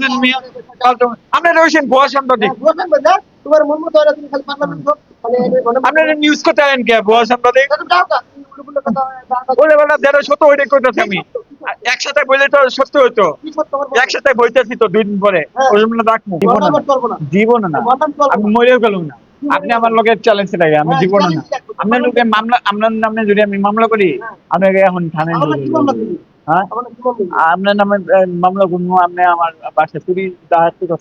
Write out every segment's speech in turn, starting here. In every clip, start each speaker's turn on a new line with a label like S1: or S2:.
S1: করতেছেন মিয়া? আপনার রয়েছেন ভুয়া সাংবাদিক
S2: তোমার মন মতো তুমি খালি পার্লামেন্ট হোক এই গণমাধ্যম-
S1: আপনারা নিউজ করতে আছেন কে ভুয়া সাংবাদিক
S2: দাদু দাও না, তুমি উল্টো-পুল্টো কথা দাও না।
S1: বলে বেলা দেড় সত্য ওইটা করতেছি আমি একসাথে বললে তো সত্য হইতো।
S2: কি সত্য আমার বলো?
S1: একসাথে বইতেছি তো দুই দিন পরে।
S2: হ্যাঁ।
S1: ওই জন্য রাখব। জীবন
S2: না।
S1: জীবন না।
S2: গণমাধ্যম করব
S1: আমি মরেও গেলাম না। আপনি আমার লোকের চ্যালেঞ্জ লাগে আমি
S2: হ্যাঁ,
S1: জীবন না। আপনার লোকে মামলা আপনার নামে যদি আমি মামলা করি
S2: হ্যাঁ।
S1: আপনাকে এখন থানায় হ্যাঁ? আপনার নামে মামলা করব আপনি আমার বাসা?
S2: দিবো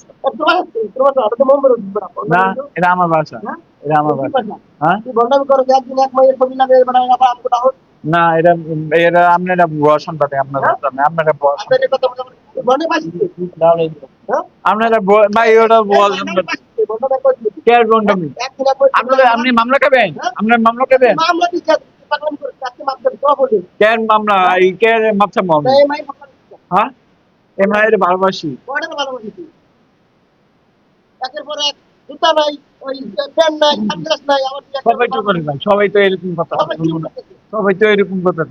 S2: না।
S1: এটা আমার বাসা।
S2: হ্যাঁ?
S1: এটা আমার বাসা। হ্যাঁ। না এটা এটা আপনারা ভুয়া সাংবাদিক আপনার
S2: হ্যাঁ?
S1: আপনার?
S2: হ্যাঁ?
S1: আপনারা ভাই ওটা আপনি মামলা খাবেন? আপনার মামলা খাবেন?
S2: মামলা দিচ্ছে, তুই পাগলামি করিস, আজকে মাপতে হবে, তো বলি।
S1: কে মামলা এই কে মাপসা মামলা। হ্যাঁ এ মায়ের ভালোবাসি
S2: ওটা ভালোবাসি একের পর এক জুতা নাই, ওই প্যান্ট নাই, সানগ্লাস নাই, আমার
S1: সবাই তো করে না সবাই তো এরকম কথা
S2: সবাই
S1: তো এরকম কথা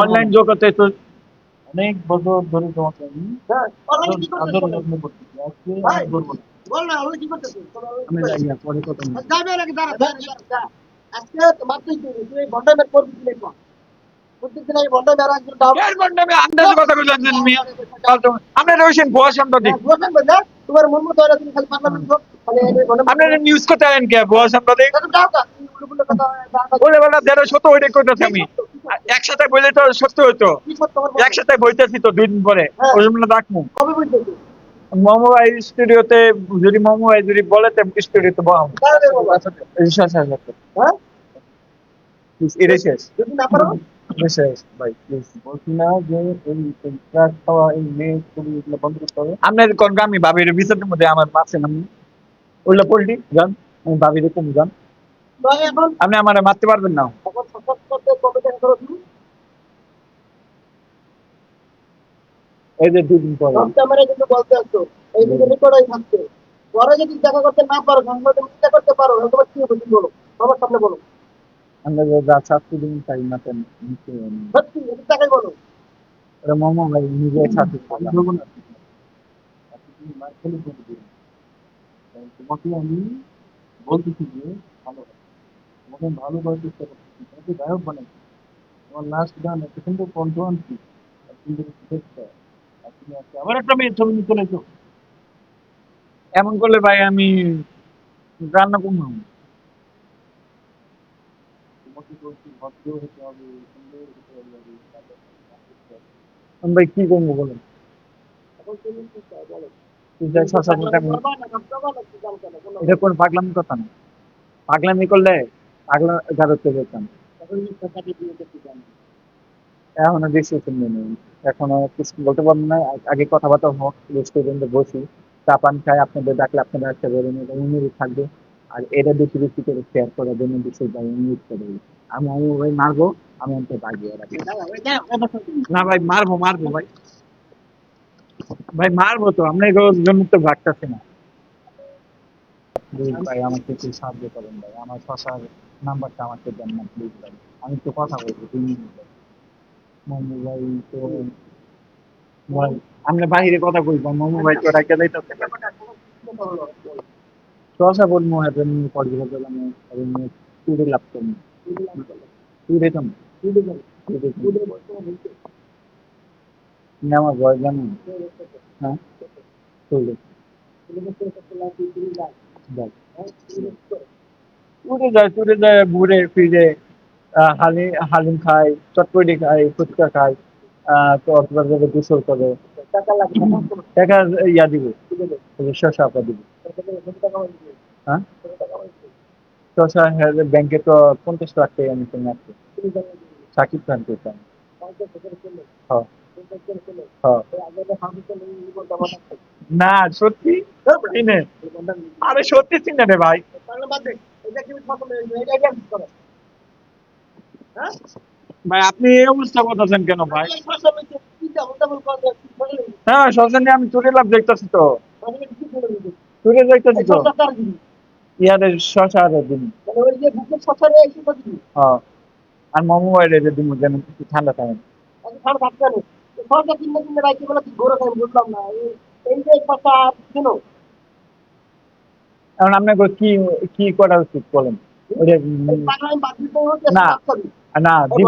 S1: অনলাইন জগতে তো অনেক বছর ধরে তোমাকে আমি
S2: হ্যাঁ, online কি করতেছে?
S1: আদর যত্ন করতেছি আজকে
S2: ভাই,
S1: না।
S2: বল না, কি করতেছে? তোমরা online কি
S1: আমি যাই পরে কথা
S2: যাবে নাকি দাঁড়া, দাঁড়া, দাঁড়া, দাঁড়া। আজকে মাত্রই করবি তোমার মন মতো তুমি খালি পার্লামেন্ট হোক, এই ভণ্ডামি-
S1: আপনারা নিউজ করতে আছেন কে? ভুয়া সাংবাদিক
S2: দাদু দাও না, তুমি উল্টো-পুল্টো কথা দাও। না।
S1: বলে বেলা দেড় সত্য ওইটা করতেছি আমি। একসাথে তো সত্য হইতো।
S2: কি সত্য?
S1: একসাথে বইতেছি তো দুই দিন পরে।
S2: হ্যাঁ।
S1: ওই জন্য
S2: কবে?
S1: মোমো ভাই স্টুডিওতে যদি মোমো ভাই যদি বলে তো স্টুডিওতে বহাম। শেষ শেষ।
S2: হ্যাঁ?
S1: শেষ।
S2: যদি না পারো,
S1: আমি ভাবির মধ্যে আমার ওইগুলো পোল্ট্রি যান আমি ভাবির কম যান। আপনি আমার মারতে পারবেন না
S2: এখন সরকার করতে কবে দেখা করো তুমি?
S1: এই যে দুদিন পরে।
S2: কিন্তু বলতে আসতো, এই দিকে রেকর্ডই থাকছে। পরে যদি দেখা করতে না পারো, সংবাদে করতে পারো, তোমার কি হবে বলো। সবার সামনে বলো।
S1: আমরা যে দিন চাই না কেন
S2: সত্যি, তাকাই বলো।
S1: ওরা মোমো ভাই নিজে
S3: না। তোমাকে আমি বলতেছি যে ভালো তোমাকে আমি ভালো করার চেষ্টা করতেছি তোমাকে গায়ক বানাচ্ছি তোমার লাস্ট গান একটা সুন্দর কণ্ঠ আনছি। আর দেখতে আর আবার একটা মেয়ের ছবি নিয়ে
S1: এমন করলে ভাই আমি রান্না করব। ভাই কি করব বলেন। এটা কোন পাগলামি কথা না। পাগলামি করলে পাগলা গারোতে যেতাম।
S2: এখন এই
S1: ডিসিশন নেই। এখনও কিছু বলতে পারব না। আগে কথাবার্তা হোক রেস্টুরেন্টে বসি, চা পান খাই, আপনাদের ডাকলে আপনারা একটা বেরোন এটা অনুরোধ থাকবে। আর এটা বেশি বেশি করে শেয়ার করার জন্য বিশেষ ভাই অনুরোধ করে আমি আমি ওই মারবো, আমি আমাকে বাগিয়ে
S2: এই এই তুমি।
S1: না ভাই, মারবো মারবো ভাই। ভাই, মারবো তো আপনি রোজ জন্য তো ভাগতেছে না। প্লিজ ভাই, আমাকে একটু সাহায্য করেন ভাই। আমার শশার নাম্বারটা আমাকে দেন না প্লিজ ভাই। আমি একটু কথা বলব, তিন মিনিট মামু ভাই তো ভাই আমরা বাইরে কথা বলব মামু ভাই তো রাখতে দেয় তো শশা বলব এখন পড়বে গেলাম এখন টুরে লাভ করব টুরে তো না? আমার ভয় জানো? হ্যাঁ? টুরে যায় টুরে যায় ঘুরে ফিরে হালি হালিম খাই চটপটি খাই ফুচকা তো অথবা গোসল করে
S2: টাকা কোনো
S1: ইয়া দিব শশা আপা হ্যাঁ? হ্যাঁ ব্যাংকে তো পঞ্চাশ লাখ টাকা আমি তুমি আছে সাকিব খান হ্যাঁ। হ্যাঁ। না, সত্যি? আরে সত্যি চিনে রে ভাই। ভাই আপনি এই অবস্থা করতেছেন কেন ভাই? হ্যাঁ শশা নিয়ে আমি চুরি লাভ দেখতেছি তো। চুরি দেখতেছি তো। শশা আর দিন। হ্যাঁ। আর মোমো বাইরে যে দিন যেন ঠান্ডা থাকে। এখন আপনাকে কি কি করা উচিত বলেন? না।
S2: বাচ্চাদের।
S1: না দিব